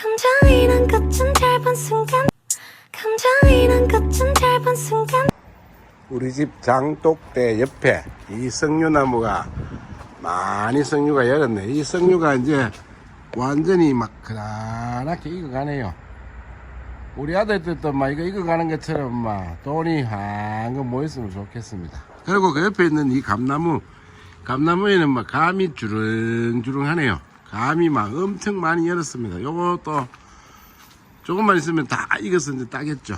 감정이란 것은 짧은 순간 감정이란 것은 짧은 순간 우리 집 장독대 옆에 이 석류나무가 많이 석류가 열었네. 이 석류가 이제 완전히 막 그란하게 익어가네요. 우리 아들들도 막 이거 익어가는 것처럼 막 돈이 한금 모였으면 좋겠습니다. 그리고 그 옆에 있는 이 감나무, 감나무에는 막 감이 주렁주렁하네요. 감이 막 엄청 많이 열었습니다. 요것도 조금만 있으면 다 익어서 이제 따겠죠.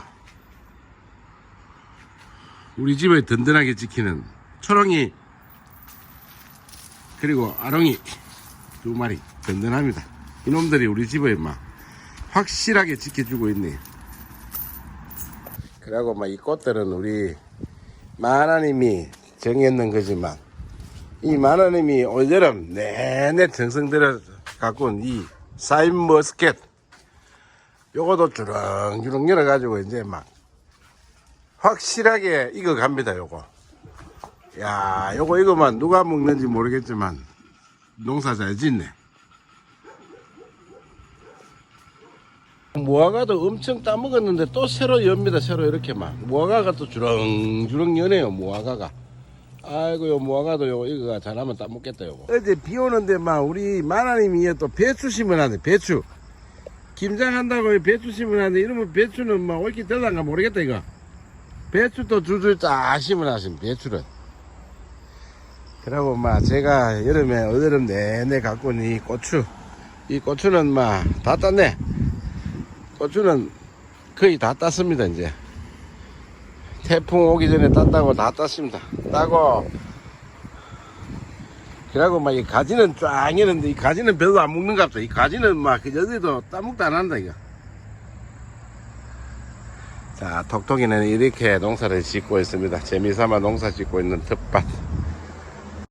우리 집을 든든하게 지키는 초롱이 그리고 아롱이 두 마리 든든합니다. 이놈들이 우리 집을 막 확실하게 지켜주고 있네요. 그리고 막 이 꽃들은 우리 마하나님이 정했는 거지만 이 마하나님이 올여름 내내 정성 들여 갖고 온 이 사인 머스켓 요것도 주렁주렁 열어가지고 이제 막 확실하게 익어 갑니다, 요거. 야, 요거 이거만 누가 먹는지 모르겠지만 농사 잘 짓네. 무화과도 엄청 따먹었는데 또 새로 엽니다, 새로 이렇게 막. 무화과가 또 주렁주렁 여네요, 무화과가. 아이고, 요 무화과도 요거 이거가 잘하면 따먹겠다, 요거. 어제 비 오는데 막 우리 마나님이 또 배추 심으라네, 배추. 김장한다고 배추 심으라는데 이러면 배추는 막 올게 될란가 모르겠다, 이거. 배추도 줄줄 다 심어놨습니다. 배추를. 그러고 막 제가 여름에 어여름 내내 갖고 온 이 고추. 이 고추는 막 다 땄네. 고추는 거의 다 땄습니다 이제. 태풍 오기 전에 땄다고 다 땄습니다. 따고 그러고 막 이 가지는 쫙 있는데 이 가지는 별로 안 먹는 것 같아. 이 가지는 막 어디도 따먹도 안 한다 이거. 자, 톡톡이는 이렇게 농사를 짓고 있습니다. 재미삼아 농사 짓고 있는 텃밭.